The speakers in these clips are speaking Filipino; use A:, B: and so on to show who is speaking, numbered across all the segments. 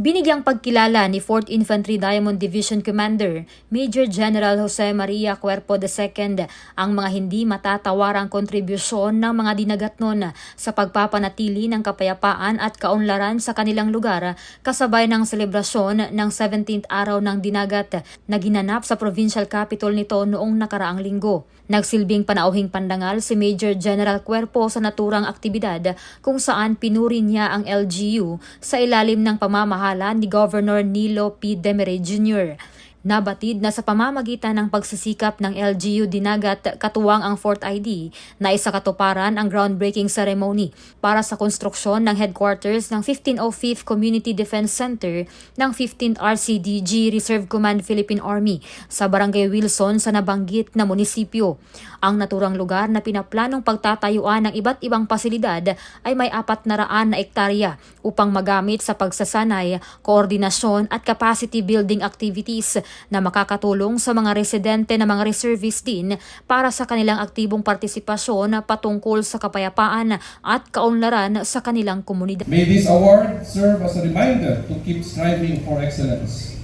A: Binigyang pagkilala ni 4th Infantry Diamond Division Commander Major General Jose Maria Cuerpo II ang mga hindi matatawarang kontribusyon ng mga dinagat nun sa pagpapanatili ng kapayapaan at kaunlaran sa kanilang lugar kasabay ng selebrasyon ng 17th araw ng dinagat na ginanap sa provincial capital nito noong nakaraang linggo. Nagsilbing panauhing pandangal si Major General Cuerpo sa naturang aktibidad kung saan pinuri niya ang LGU sa ilalim ng pamamahala ni Governor Nilo P. Demere Jr. Nabatid na sa pamamagitan ng pagsisikap ng LGU Dinagat katuwang ang Fort ID na isa katuparan ang groundbreaking ceremony para sa konstruksyon ng headquarters ng 1505th Community Defense Center ng 15th RCDG Reserve Command Philippine Army sa Barangay Wilson sa nabanggit na munisipyo. Ang naturang lugar na pinaplanong pagtatayuan ng iba't ibang pasilidad ay may apat na raan na ektarya upang magamit sa pagsasanay, koordinasyon at capacity building activities na makakatulong sa mga residente na mga reservist din para sa kanilang aktibong partisipasyon patungkol sa kapayapaan at kaunlaran sa kanilang komunidad.
B: May this award serve as a reminder to keep striving for excellence.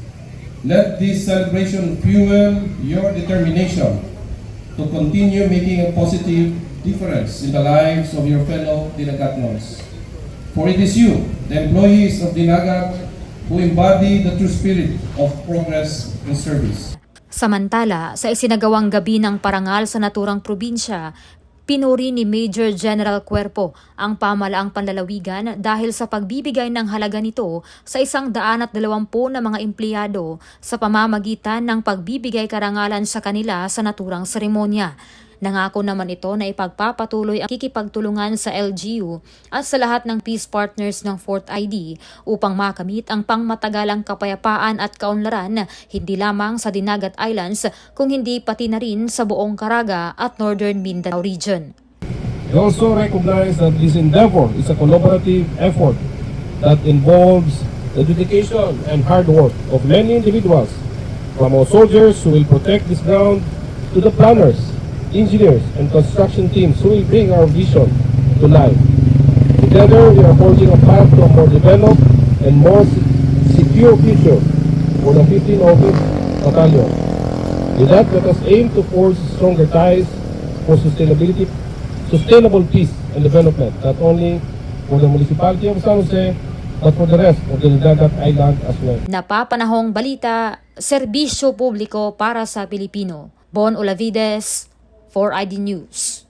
B: Let this celebration fuel your determination to continue making a positive difference in the lives of your fellow Dinagatnons. For it is you, the employees of Dinagat, who embody the true spirit of progress and service.
A: Samantala, sa isinagawang gabi ng parangal sa naturang probinsya, pinuri ni Major General Cuerpo ang pamalaang panlalawigan dahil sa pagbibigay ng halaga nito sa isang daan at dalawampu na mga empleyado sa pamamagitan ng pagbibigay karangalan sa kanila sa naturang seremonya. Nangako naman ito na ipagpapatuloy ang kikipagtulungan sa LGU at sa lahat ng peace partners ng Fort ID upang makamit ang pangmatagalang kapayapaan at kaunlaran hindi lamang sa Dinagat Islands kung hindi pati na rin sa buong Caraga at Northern Mindanao region.
C: We also recognize that this endeavor is a collaborative effort that involves the dedication and hard work of many individuals, from our soldiers who will protect this ground to the planners, engineers, and construction teams who will bring our vision to life. Together, we are forging a path to a more developed and more se- secure future for the 1505th Battalion. With that, let us aim to forge stronger ties for sustainability, sustainable peace and development, not only for the municipality of San Jose, but for the rest of the Dagat Island as well.
A: Napapanahong balita, serbisyo publiko para sa Pilipino. Bon Olavides, 4ID News.